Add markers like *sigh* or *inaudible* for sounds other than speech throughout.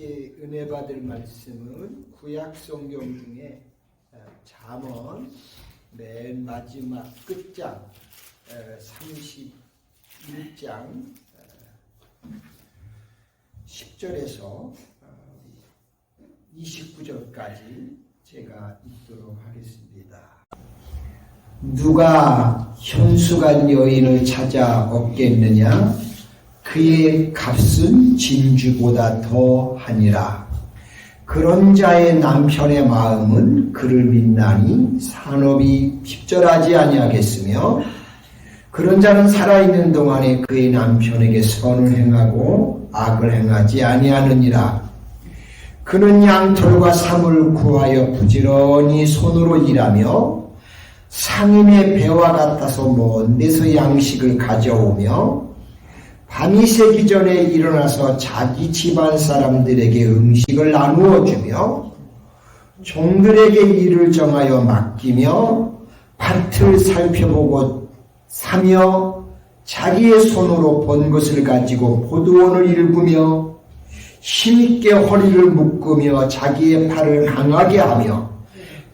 함께 은혜 받을 말씀은 구약 성경 중에 어, 잠언 맨 마지막 끝장 어, 31장 10절에서 29절까지 제가 읽도록 하겠습니다. 누가 현수간 여인을 찾아 얻겠느냐? 그의 값은 진주보다 더 하니라. 그런 자의 남편의 마음은 그를 믿나니 산업이 핍절하지 아니하겠으며 그런 자는 살아있는 동안에 그의 남편에게 선을 행하고 악을 행하지 아니하느니라. 그는 양털과 삼을 구하여 부지런히 손으로 일하며 상인의 배와 같아서 먼 데서 양식을 가져오며 밤이 새기 전에 일어나서 자기 집안 사람들에게 음식을 나누어 주며 종들에게 일을 정하여 맡기며 밭을 살펴보고 사며 자기의 손으로 본 것을 가지고 포도원을 일구며 힘있게 허리를 묶으며 자기의 팔을 강하게 하며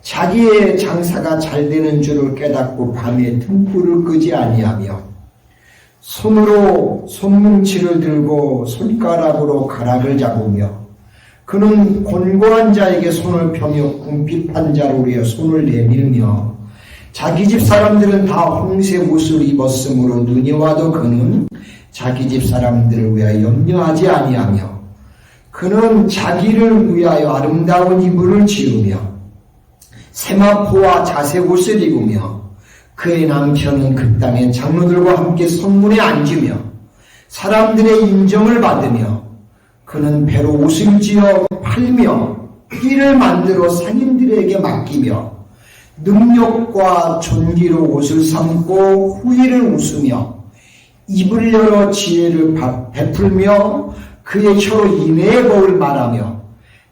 자기의 장사가 잘 되는 줄을 깨닫고 밤에 등불을 끄지 아니하며 손으로 손뭉치를 들고 손가락으로 가락을 잡으며 그는 곤고한 자에게 손을 펴며 궁핍한 자를 위해 손을 내밀며 자기 집 사람들은 다 홍색 옷을 입었으므로 눈이 와도 그는 자기 집 사람들을 위하여 염려하지 아니하며 그는 자기를 위하여 아름다운 이불을 지으며 세마포와 자색 옷을 입으며 그의 남편은 그 땅의 장로들과 함께 성문에 앉으며 사람들의 인정을 받으며 그는 배로 옷을 지어 팔며 띠를 만들어 상인들에게 맡기며 능력과 존귀로 옷을 삼고 후일을 웃으며 입을 열어 지혜를 베풀며 그의 혀로 인애의 법을 말하며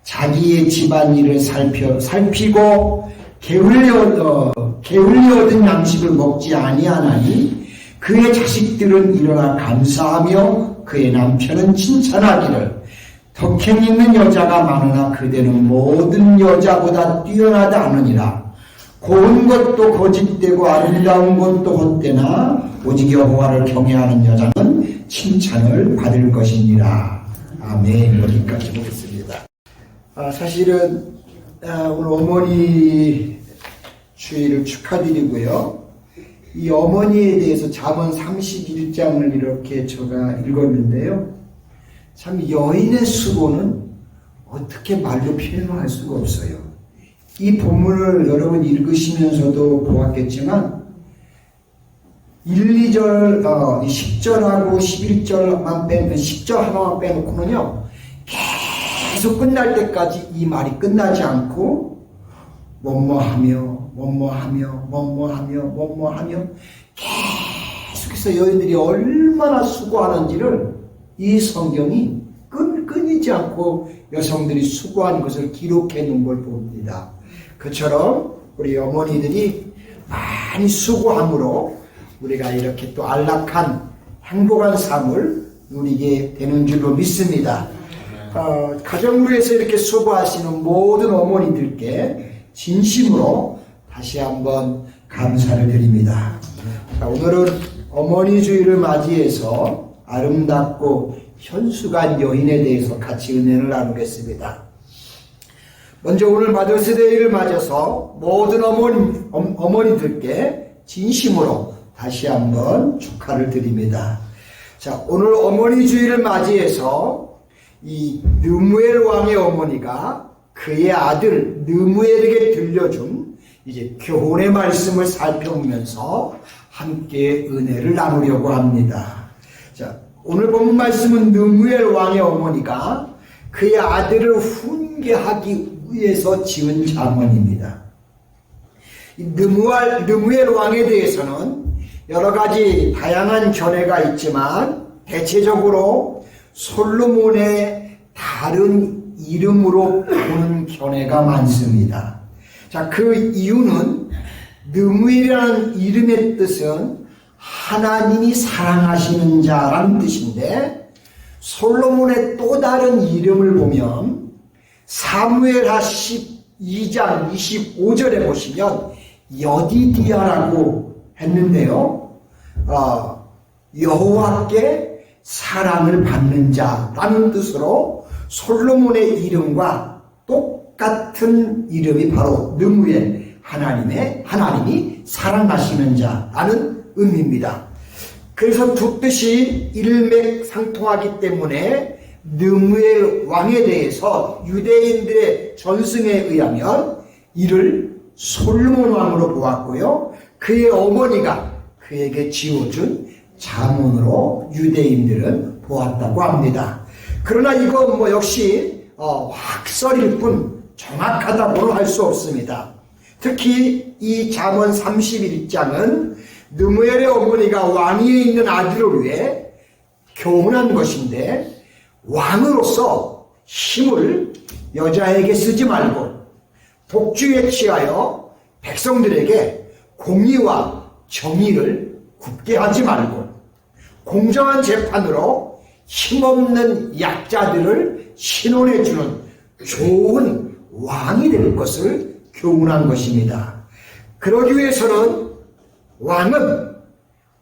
자기의 집안일을 살펴, 살피고 게을리, 얻어, 게을리 얻은 양식을 먹지 아니하나니 그의 자식들은 일어나 감사하며 그의 남편은 칭찬하기를. 덕행 있는 여자가 많으나 그대는 모든 여자보다 뛰어나다 하느니라. 고운 것도 거짓되고 아름다운 것도 헛되나 오직 여호와를 경외하는 여자는 칭찬을 받을 것이니라. 아멘. 여기까지 보겠습니다. 아, 사실은 아, 오늘 어머니 주의를 축하드리고요. 이 어머니에 대해서 잠언 31장을 이렇게 제가 읽었는데요. 참 여인의 수고는 어떻게 말로 표현할 수가 없어요. 이 본문을 여러분 읽으시면서도 보았겠지만 1, 2절, 어, 10절하고 11절만 빼, 10절 하나만 빼놓고는요, 계속 끝날 때까지 이 말이 끝나지 않고, 뭐뭐하며, 뭐뭐하며, 뭐뭐하며, 뭐뭐하며, 계속해서 여인들이 얼마나 수고하는지를 이 성경이 끈, 끊이지 않고 여성들이 수고한 것을 기록해 놓은 걸 봅니다. 그처럼 우리 어머니들이 많이 수고함으로 우리가 이렇게 또 안락한 행복한 삶을 누리게 되는 줄로 믿습니다. 어, 가정부에서 이렇게 수고하시는 모든 어머니들께 진심으로 다시 한번 감사를 드립니다. 자, 오늘은 어머니 주일을 맞이해서 아름답고 현수간 여인에 대해서 같이 은혜를 나누겠습니다. 먼저 오늘 마더스데이를 맞아서 모든 어머니, 어머니들께 진심으로 다시 한번 축하를 드립니다. 자, 오늘 어머니 주일을 맞이해서 이 느무엘 왕의 어머니가 그의 아들 느무엘에게 들려준 이제 교훈의 말씀을 살펴보면서 함께 은혜를 나누려고 합니다. 자, 오늘 본 말씀은 느무엘 왕의 어머니가 그의 아들을 훈계하기 위해서 지은 자문입니다. 느무엘, 느무엘 왕에 대해서는 여러 가지 다양한 견해가 있지만 대체적으로 솔로몬의 다른 이름으로 보는 견해가 많습니다. 자, 그 이유는 느무엘이라는 이름의 뜻은 하나님이 사랑하시는 자라는 뜻인데 솔로몬의 또 다른 이름을 보면 사무엘하 12장 25절에 보시면 여디디아라고 했는데요. 어, 여호와께 사랑을 받는 자라는 뜻으로 솔로몬의 이름과 똑같은 이름이 바로 느무엘 하나님의 하나님이 사랑하시는 자라는 의미입니다. 그래서 두 뜻이 일맥상통하기 때문에 느무엘 왕에 대해서 유대인들의 전승에 의하면 이를 솔로몬 왕으로 보았고요. 그의 어머니가 그에게 지어준 자문으로 유대인들은 보았다고 합니다. 그러나 이건 뭐 역시 어, 확설일 뿐 정확하다고는 할 수 없습니다. 특히 이 잠언 31장은 느무엘의 어머니가 왕위에 있는 아들을 위해 교훈한 것인데 왕으로서 힘을 여자에게 쓰지 말고 독주에 취하여 백성들에게 공의와 정의를 굽게 하지 말고 공정한 재판으로 힘없는 약자들을 신원해 주는 좋은 왕이 될 것을 교훈한 것입니다. 그러기 위해서는 왕은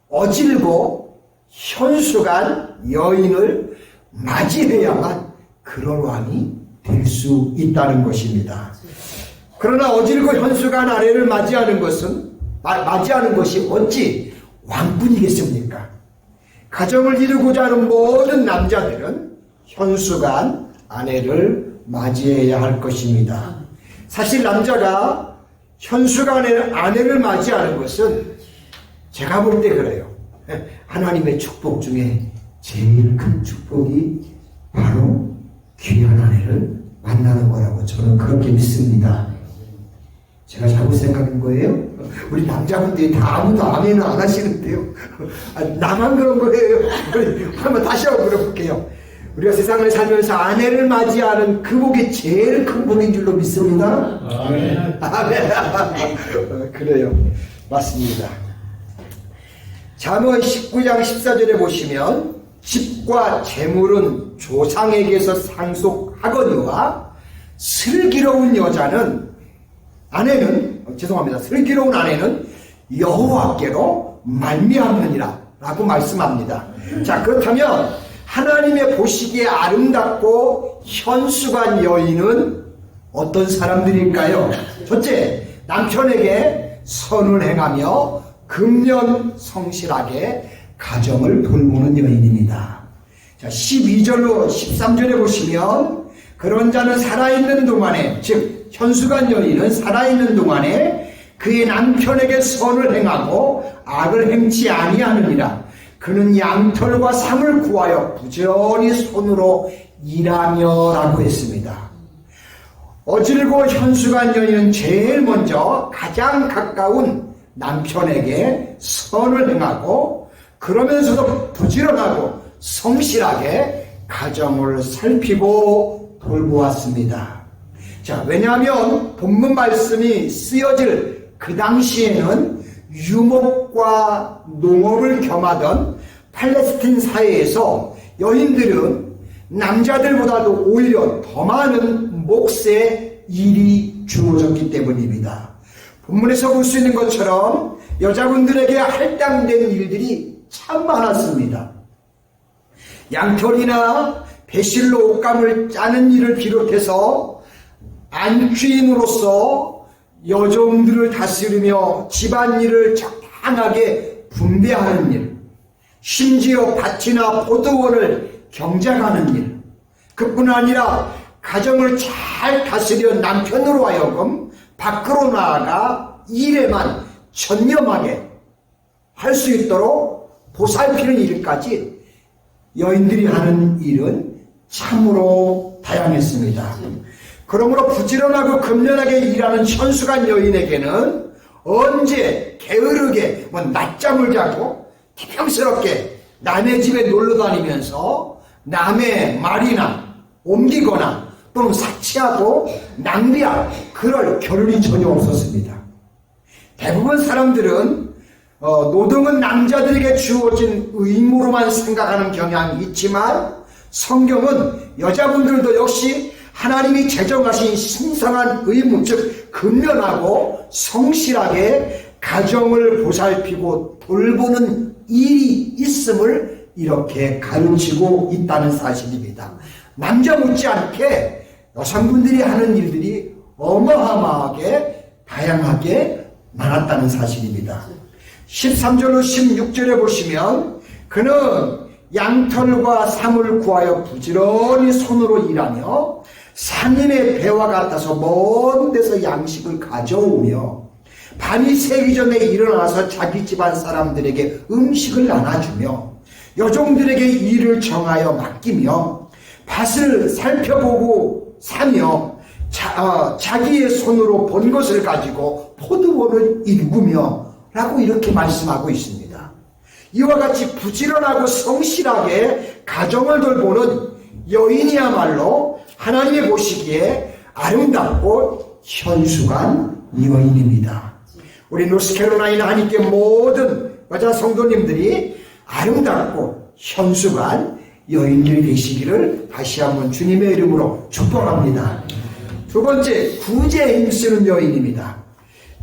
어질고 현숙한 여인을 맞이해야만 그런 왕이 될 수 있다는 것입니다. 그러나 어질고 현숙한 아내를 맞이하는 것은 마- 맞이하는 것이 어찌 왕뿐이겠습니까? 가정을 이루고자 하는 모든 남자들은 현숙한 아내를 맞이해야 할 것입니다. 사실 남자가 아내- 아내를 맞이하는 것은 제가 볼 때 그래요. 하나님의 축복 중에 제일 큰 축복이 바로 귀한 아내를 만나는 거라고 저는 그렇게 믿습니다. 제가 잘못 생각한 거예요? 우리 남자분들이 다 아무도 아멘을 안 하시는데요. 아, 나만 그런 거예요. 우리 한번 다시 한번 물어볼게요. 우리가 세상을 살면서 아내를 맞이하는 그 복이 제일 큰 복인 줄로 믿습니다. 아멘. 아멘. 어, *laughs* 그래요. 맞습니다. 잠언 19장 14절에 보시면 집과 재물은 조상에게서 상속하거니와 슬기로운 여자는 아내는 어, 죄송합니다. 슬기로운 아내는 여호와께로 말미암느니라 라고 말씀합니다. 자 그렇다면 하나님의 보시기에 아름답고 현수간 여인은 어떤 사람들일까요? 첫째, 남편에게 선을 행하며 금년 성실하게 가정을 돌보는 여인입니다. 자, 12절로 13절에 보시면 그런 자는 살아있는 동안에 즉 현수간 여인은 살아있는 동안에 그의 남편에게 선을 행하고 악을 행치 아니하느니라 그는 양털과 상을 구하여 부지런히 손으로 일하며 라고 했습니다. 어질고 현수간 여인은 제일 먼저 가장 가까운 남편에게 선을 행하고 그러면서도 부지런하고 성실하게 가정을 살피고 돌보았습니다. 자, 왜냐하면 본문 말씀이 쓰여질 그 당시에는 유목과 농업을 겸하던 팔레스틴 사회에서 여인들은 남자들보다도 오히려 더 많은 몫의 일이 주어졌기 때문입니다. 본문에서 볼 수 있는 것처럼 여자분들에게 할당된 일들이 참 많았습니다. 양털이나 배실로 옷감을 짜는 일을 비롯해서 안주인으로서 여종들을 다스리며 집안일을 적당하게 분배하는 일, 심지어 밭이나 포도원을 경작하는 일, 그뿐 아니라 가정을 잘 다스려 남편으로 하여금 밖으로 나아가 일에만 전념하게 할 수 있도록 보살피는 일까지 여인들이 하는 일은 참으로 다양했습니다. 그러므로 부지런하고 금련하게 일하는 현수간 여인에게는 언제 게으르게 뭐 낮잠을 자고 태평스럽게 남의 집에 놀러 다니면서 남의 말이나 옮기거나 또는 사치하고 낭비할 그럴 겨를이 전혀 없었습니다. 대부분 사람들은 어, 노동은 남자들에게 주어진 의무로만 생각하는 경향이 있지만 성경은 여자분들도 역시 하나님이 제정하신 신성한 의무 즉 근면하고 성실하게 가정을 보살피고 돌보는 일이 있음을 이렇게 가르치고 있다는 사실입니다. 남자 못지않게 여성분들이 하는 일들이 어마어마하게 다양하게 많았다는 사실입니다. 13절로 16절에 보시면 그는 양털과 삼을 구하여 부지런히 손으로 일하며 산인의 배와 같아서 먼 데서 양식을 가져오며 밤이 새기 전에 일어나서 자기 집안 사람들에게 음식을 나눠주며 여종들에게 일을 정하여 맡기며 밭을 살펴보고 사며 자, 어, 자기의 손으로 본 것을 가지고 포도원을 일구며 라고 이렇게 말씀하고 있습니다. 이와 같이 부지런하고 성실하게 가정을 돌보는 여인이야말로 하나님이 보시기에 아름답고 현수간 여인입니다. 우리 노스캐롤라이나 하니께 모든 여자 성도님들이 아름답고 현수간 여인들이 되시기를 다시 한번 주님의 이름으로 축복합니다. 두 번째, 구제에 힘쓰는 여인입니다.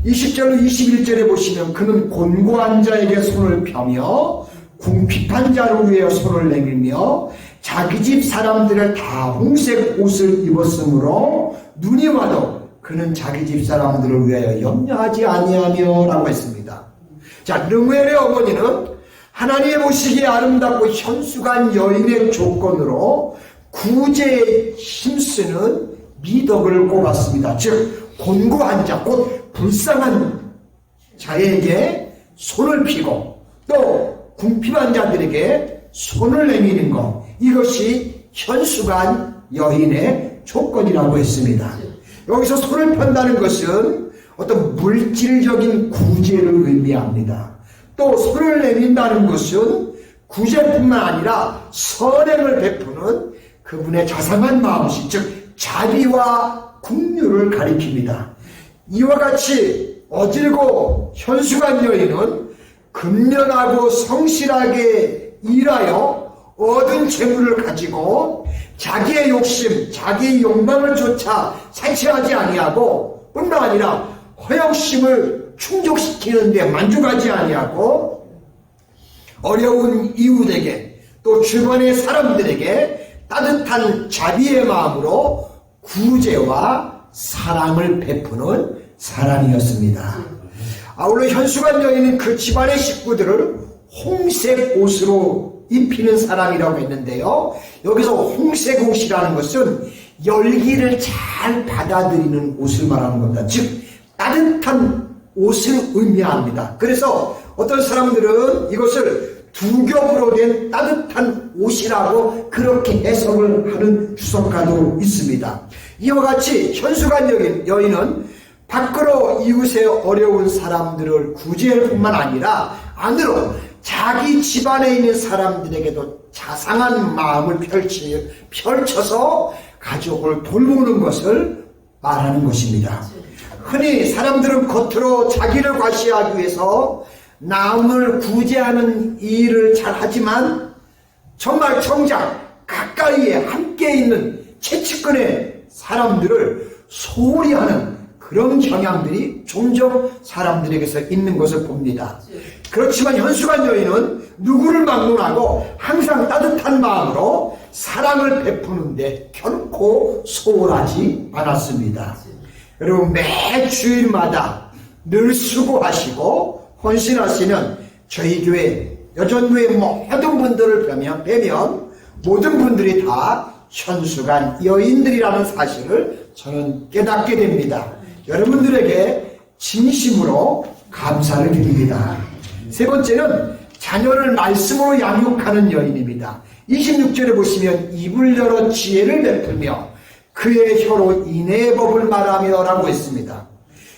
20절로 21절에 보시면 그는 곤고한 자에게 손을 펴며 궁핍한 자를 위해 손을 내밀며 자기 집 사람들을 다 홍색 옷을 입었으므로 눈이 와도 그는 자기 집 사람들을 위하여 염려하지 아니하며 라고 했습니다. 자, 르멜의 어머니는 하나님의 보시기에 아름답고 현수간 여인의 조건으로 구제에 힘쓰는 미덕을 꼽았습니다. 즉, 곤고한 자, 곧 불쌍한 자에게 손을 피고 또 궁핍한 자들에게 손을 내미는 것 이것이 현수간 여인의 조건이라고 했습니다. 여기서 손을 편다는 것은 어떤 물질적인 구제를 의미합니다. 또 손을 내민다는 것은 구제뿐만 아니라 선행을 베푸는 그분의 자상한 마음씨, 즉 자비와 국류를 가리킵니다. 이와 같이 어질고 현수간 여인은 근면하고 성실하게 일하여 얻은 재물을 가지고 자기의 욕심, 자기의 욕망을 쫓아 사치하지 아니하고 뿐만 아니라 허영심을 충족시키는데 만족하지 아니하고 어려운 이웃에게 또 주변의 사람들에게 따뜻한 자비의 마음으로 구제와 사랑을 베푸는 사람이었습니다. 아울러 현수관 여인은 그 집안의 식구들을 홍색 옷으로 입히는 사람이라고 했는데요. 여기서 홍색 옷이라는 것은 열기를 잘 받아들이는 옷을 말하는 겁니다. 즉 따뜻한 옷을 의미합니다. 그래서 어떤 사람들은 이것을 두 겹으로 된 따뜻한 옷이라고 그렇게 해석을 하는 주석가도 있습니다. 이와 같이 현수관 여인, 여인은 밖으로 이웃의 어려운 사람들을 구제할 뿐만 아니라 안으로 자기 집안에 있는 사람들에게도 자상한 마음을 펼치, 펼쳐서 가족을 돌보는 것을 말하는 것입니다. 흔히 사람들은 겉으로 자기를 과시하기 위해서 남을 구제하는 일을 잘 하지만 정말 정작 가까이에 함께 있는 채찍근의 사람들을 소홀히 하는 그런 경향들이 종종 사람들에게서 있는 것을 봅니다. 그렇지만 현수관 여인은 누구를 막론하고 항상 따뜻한 마음으로 사랑을 베푸는데 결코 소홀하지 않았습니다. 여러분 매 주일마다 늘 수고하시고 헌신하시는 저희 교회 여전교회 모든 분들을 뵈면, 뵈면 모든 분들이 다 현수간 여인들이라는 사실을 저는 깨닫게 됩니다. 여러분들에게 진심으로 감사를 드립니다. 세 번째는 자녀를 말씀으로 양육하는 여인입니다. 26절에 보시면 입을 열어 지혜를 베풀며 그의 혀로 인애의 법을 말하며 라고 했습니다.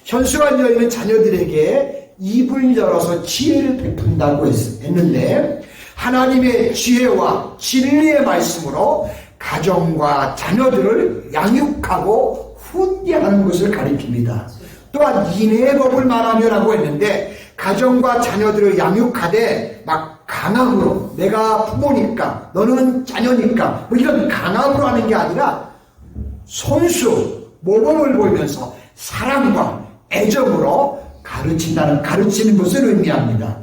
현수한 여인은 자녀들에게 입을 열어서 지혜를 베푼다고 했는데 하나님의 지혜와 진리의 말씀으로 가정과 자녀들을 양육하고 훈계하는 것을 가리킵니다. 또한 인애의 법을 말하며라고 했는데 가정과 자녀들을 양육하되 막 강압으로 내가 부모니까 너는 자녀니까 뭐 이런 강압으로 하는 게 아니라 손수 모범을 보이면서 사랑과 애정으로 가르친다는 가르치는 것을 의미합니다.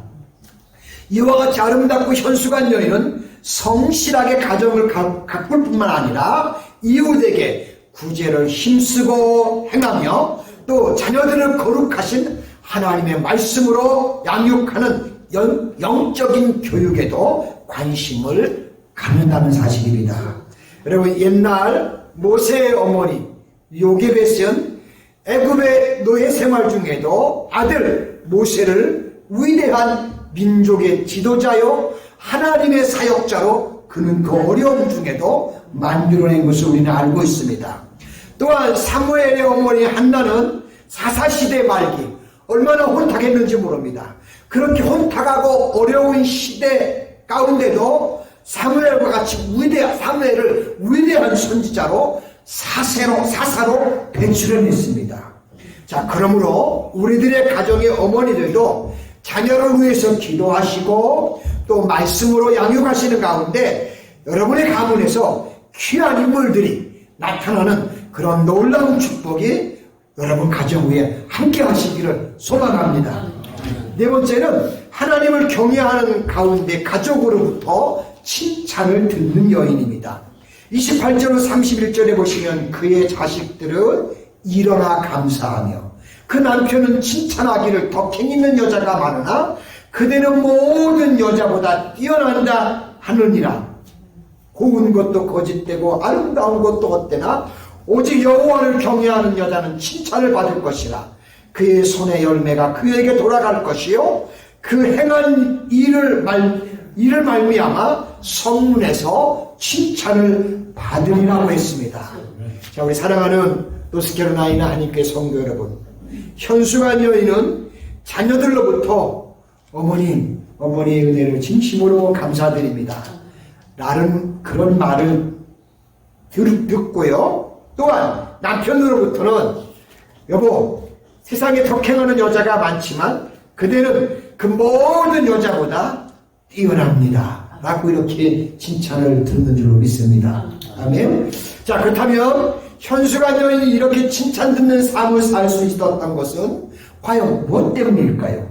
이와 같이 아름답고 현수간 여인은 성실하게 가정을 가- 가꿀 뿐만 아니라 이웃에게 구제를 힘쓰고 행하며 또 자녀들을 거룩하신 하나님의 말씀으로 양육하는 영, 영적인 교육에도 관심을 갖는다는 사실입니다. 여러분 옛날 모세의 어머니 요게벳은 애굽의 노예 생활 중에도 아들 모세를 위대한 민족의 지도자요 하나님의 사역자로 그는 그 어려움 중에도 만들어낸 것을 우리는 알고 있습니다. 또한 사무엘의 어머니 한나는 사사시대 말기 얼마나 혼탁했는지 모릅니다. 그렇게 혼탁하고 어려운 시대 가운데도 사무엘과 같이 위대한 사무엘을 위대한 선지자로 사세로 사사로 배출해냈습니다. 자, 그러므로 우리들의 가정의 어머니들도 자녀를 위해서 기도하시고 또 말씀으로 양육하시는 가운데 여러분의 가문에서 귀한 인물들이 나타나는 그런 놀라운 축복이 여러분 가정 위에 함께 하시기를 소망합니다. 네 번째는 하나님을 경외하는 가운데 가족으로부터 칭찬을 듣는 여인입니다. 28절 31절에 보시면 그의 자식들은 일어나 감사하며 그 남편은 칭찬하기를 덕행 있는 여자가 많으나 그대는 모든 여자보다 뛰어난다 하느니라 고운 것도 거짓되고 아름다운 것도 헛되나 오직 여호와를 경외하는 여자는 칭찬을 받을 것이라 그의 손의 열매가 그에게 돌아갈 것이요 그 행한 일을 말 이를 말미암아 성문에서 칭찬을 받으리라고 했습니다. 자 우리 사랑하는 노스캐롤라이나 하나님께 성도 여러분 현수간 여인은 자녀들로부터 어머님 어머니의 은혜를 진심으로 감사드립니다. 라는 그런 말을 들- 듣고요. 또한 남편으로부터는 여보 세상에 덕행하는 여자가 많지만 그대는 그 모든 여자보다 뛰어납니다. 라고 이렇게 칭찬을 듣는 줄로 믿습니다. 아멘. 자, 그렇다면 현수가 여인이 이렇게 칭찬 듣는 삶을 살 수 있었던 것은 과연 무엇 때문일까요?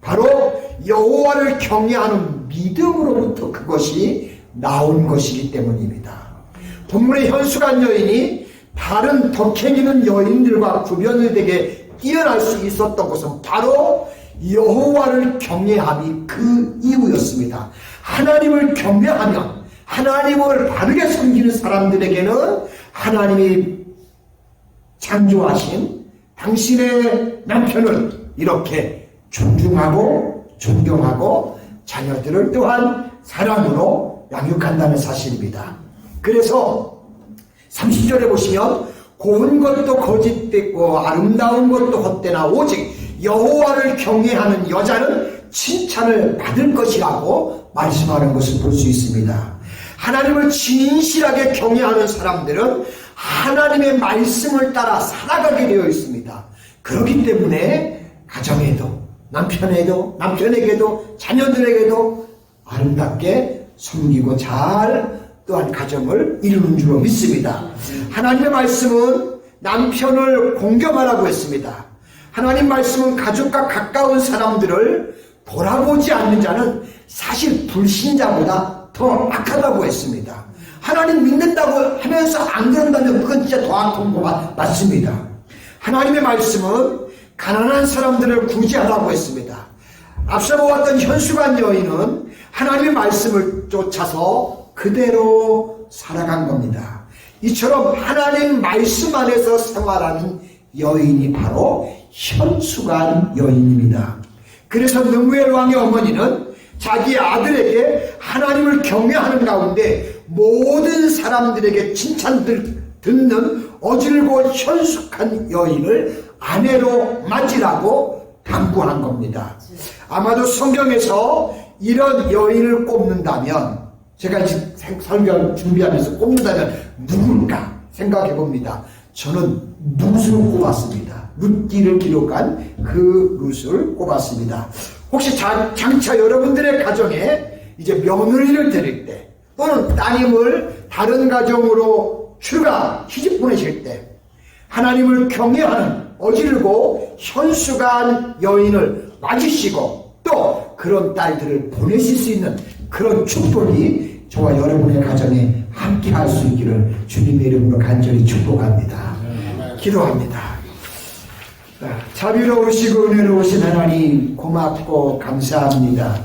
바로 여호와를 경외하는 믿음으로부터 그것이 나온 것이기 때문입니다. 본문의 현수간 여인이 다른 덕행 있는 여인들과 구별이 되게 뛰어날 수 있었던 것은 바로 여호와를 경외함이 그 이유였습니다. 하나님을 경외하면 하나님을 바르게 섬기는 사람들에게는 하나님이 창조하신 당신의 남편을 이렇게 존중하고 존경하고 자녀들을 또한 사랑으로 양육한다는 사실입니다. 그래서 30절에 보시면 고운 것도 거짓되고 아름다운 것도 헛되나 오직 여호와를 경외하는 여자는 칭찬을 받을 것이라고 말씀하는 것을 볼 수 있습니다. 하나님을 진실하게 경외하는 사람들은 하나님의 말씀을 따라 살아가게 되어 있습니다. 그렇기 때문에 가정에도 남편에도 남편에게도 자녀들에게도 아름답게 섬기고 잘 또한 가정을 이루는 줄로 믿습니다. 하나님의 말씀은 남편을 공경하라고 했습니다. 하나님 말씀은 가족과 가까운 사람들을 돌아보지 않는 자는 사실 불신자보다 더 악하다고 했습니다. 하나님 믿는다고 하면서 안 그런다면 그건 진짜 더 악한 거 맞- 맞습니다. 하나님의 말씀은 가난한 사람들을 구제하라고 했습니다. 앞서 보았던 현수간 여인은 하나님의 말씀을 쫓아서 그대로 살아간 겁니다. 이처럼 하나님 말씀 안에서 생활하는 여인이 바로 현수간 여인입니다. 그래서 능무엘 왕의 어머니는 자기 아들에게 하나님을 경외하는 가운데 모든 사람들에게 칭찬 들- 듣는 어질고 현숙한 여인을 아내로 맞이라고 당부한 겁니다. 아마도 성경에서 이런 여인을 꼽는다면 제가 생- 설교 준비하면서 꼽는다면 누굴까 생각해 봅니다. 저는 룻을 꼽았습니다. 룻기를 기록한 그 룻을 꼽았습니다. 혹시 자- 장차 여러분들의 가정에 이제 며느리를 드릴 때 또는 따님을 다른 가정으로 출가 시집 보내실 때 하나님을 경외하는 어지르고 현수간 여인을 맞으시고 또 그런 딸들을 보내실 수 있는 그런 축복이 저와 여러분의 가정에 함께 할 수 있기를 주님의 이름으로 간절히 축복합니다. 기도합니다. 자비로우시고 은혜로우신 하나님 고맙고 감사합니다.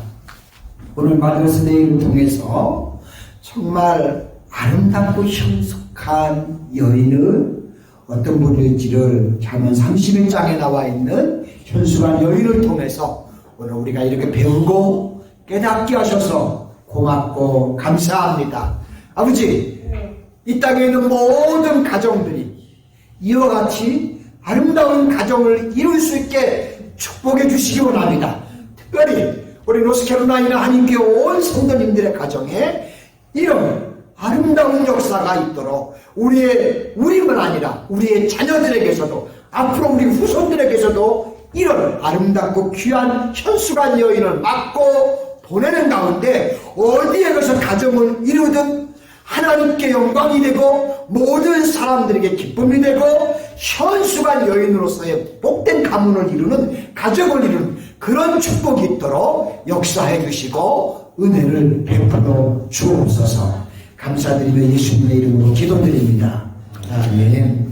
오늘 마더스 데이를 통해서 정말 아름답고 현숙한 여인은 어떤 분일지를 잠언 31장에 나와 있는 현숙한 여인을 통해서 오늘 우리가 이렇게 배우고 깨닫게 하셔서 고맙고 감사합니다. 아버지, 이 땅에 있는 모든 가정들이 이와 같이 아름다운 가정을 이룰 수 있게 축복해 주시기 원합니다. 특별히 우리 노스캐롤라이나 하나님께 온 성도님들의 가정에 이런 아름다운 역사가 있도록 우리의 우리만 아니라 우리의 자녀들에게서도 앞으로 우리 후손들에게서도 이런 아름답고 귀한 현수간 여인을 맡고 보내는 가운데 어디에 가서 가정을 이루든 하나님께 영광이 되고 모든 사람들에게 기쁨이 되고 현수간 여인으로서의 복된 가문을 이루는 가정을 이루는 그런 축복이 있도록 역사해 주시고 은혜를 베풀어 주옵소서 감사드리며 예수님의 이름으로 기도드립니다. 아멘.